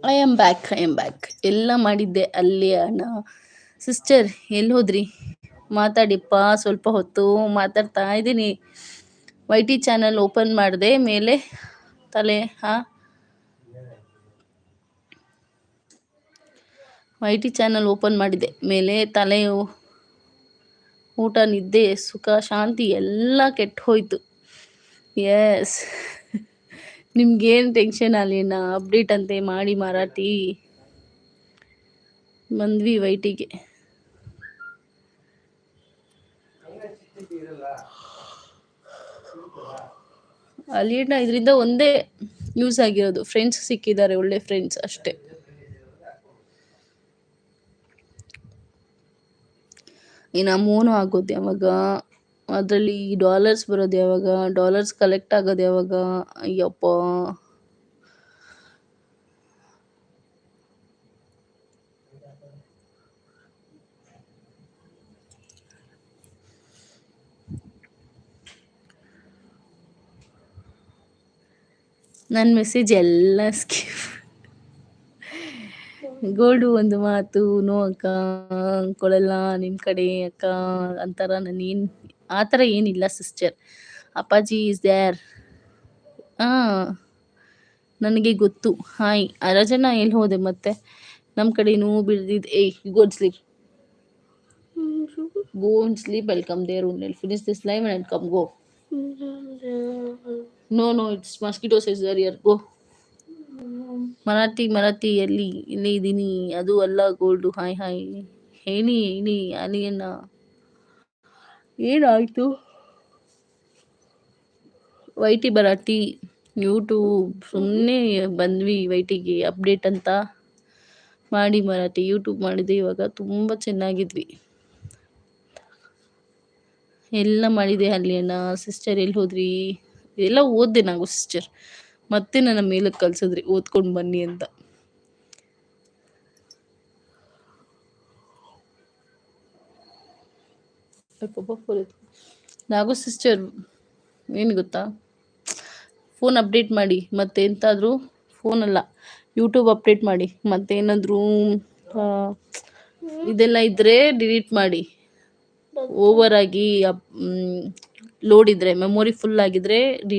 I am back I am back ಎಲ್ಲ ಮಾಡಿದ್ದೆ ಅಲ್ಲಿ, ಅಣ್ಣ. ಸಿಸ್ಟರ್ ಎಲ್ಲಿ ಹೋದ್ರಿ? ಮಾತಾಡಿಪ್ಪ, ಸ್ವಲ್ಪ ಹೊತ್ತು ಮಾತಾಡ್ತಾ ಇದ್ದೀನಿ. ವೈ ಟಿ ಚಾನಲ್ ಓಪನ್ ಮಾಡಿದೆ, ಮೇಲೆ ತಲೆ, ಹಾಂ? ವೈ ಟಿ ಚಾನಲ್ ಓಪನ್ ಮಾಡಿದೆ, ಮೇಲೆ ತಲೆ, ಊಟ, ನಿದ್ದೆ, ಸುಖ, ಶಾಂತಿ, ಎಲ್ಲ ಕೆಟ್ಟು ಹೋಯ್ತು. ಎಸ್ ನಿಮ್ಗೇನು ಟೆನ್ಷನ್ ಅಲ್ಲಿನ ಅಪ್ಡೇಟ್ ಅಂತೆ ಮಾಡಿ ಮಾರಾಟಿ. ಬಂದ್ವಿ ವೈಟಿಗೆ. ಅಲ್ಲಿನ ಇದರಿಂದ ಒಂದೇ ಯೂಸ್ ಆಗಿರೋದು. ಫ್ರೆಂಡ್ಸ್ ಸಿಕ್ಕಿದ್ದಾರೆ, ಒಳ್ಳೆ ಫ್ರೆಂಡ್ಸ್ ಅಷ್ಟೇ. ಇನ್ನು ಮೋನು ಆಗೋದು ಯಾವಾಗ? ಅದರಲ್ಲಿ ಡಾಲರ್ಸ್ ಬರೋದು ಯಾವಾಗ? ಡಾಲರ್ಸ್ ಕಲೆಕ್ಟ್ ಆಗೋದು ಯಾವಾಗ? ಅಯ್ಯಪ್ಪ. ನನ್ನ ಮೆಸೇಜ್ ಎಲ್ಲ ಸ್ಕಿಪ್ ಗೋಲ್ಡು ಒಂದು ಮಾತು ನೋ ಅಕ್ಕ ಕೊಡಲ್ಲ ನಿಮ್ಮ ಕಡೆ ಅಕ್ಕ ಅಂತಾರ. ನಾನು ಏನು ಆ ಥರ ಏನಿಲ್ಲ ಸಿಸ್ಟರ್. ಅಪ್ಪಾಜಿ ಇಸ್ ದ್ಯಾರ್. ಆ ನನಗೆ ಗೊತ್ತು. ಹಾಯ್ ರಜನ ಎಲ್ಲಿ ಹೋದೆ ಮತ್ತೆ? ನಮ್ಮ ನೋವು ಬಿಡ್ದಿದ್ದು a go sleep go and sleep welcome there and finish this live and come go no no it's mosquitoes is ear go Marathi ಎಲ್ಲಿ? ಇಲ್ಲೇ ಇದ್ದೀನಿ. ಅದು ಅಲ್ಲ, ಗೋಲ್ಡು. Hi hi. ಏನಿ ಹೇಳಿ ಅಲಿಯನ್ನ ಏನಾಯ್ತು? ವೈಟಿ ಬರಾಟಿ ಯೂಟ್ಯೂಬ್. ಸುಮ್ಮನೆ ಬಂದ್ವಿ ವೈಟಿಗೆ. ಅಪ್ಡೇಟ್ ಅಂತ ಮಾಡಿ ಮರಾಠಿ. ಯೂಟ್ಯೂಬ್ ಮಾಡಿದೆ. ಇವಾಗ ತುಂಬ ಚೆನ್ನಾಗಿದ್ವಿ. ಎಲ್ಲ ಮಾಡಿದೆ ಅಲ್ಲಿ ಅಣ್ಣ ಸಿಸ್ಟರ್ ಎಲ್ಲಿ ಹೋದ್ರಿ? ಎಲ್ಲ ಓದ್ದೆ ನಾವು ಸಿಸ್ಟರ್. ಮತ್ತೆ ನನ್ನ ಮೇಲಕ್ಕೆ ಕಲ್ಸಿದ್ರಿ, ಓದ್ಕೊಂಡು ಬನ್ನಿ ಅಂತ. ನಾಗು ಸಿಸ್ಟರ್ ಏನು ಗೊತ್ತಾ? ಫೋನ್ ಅಪ್ಡೇಟ್ ಮಾಡಿ ಮತ್ತೆ ಎಂತಾದ್ರೂ ಫೋನ್ ಅಲ್ಲ ಯೂಟ್ಯೂಬ್ ಅಪ್ಡೇಟ್ ಮಾಡಿ ಮತ್ತೆ ಏನಾದ್ರೂ ಇದೆಲ್ಲ ಇದ್ರೆ ಡಿಲೀಟ್ ಮಾಡಿ. ಓವರ್ ಆಗಿ ಲೋಡ್ ಇದ್ರೆ ಮೆಮೊರಿ ಫುಲ್ ಆಗಿದ್ರೆ ಡಿ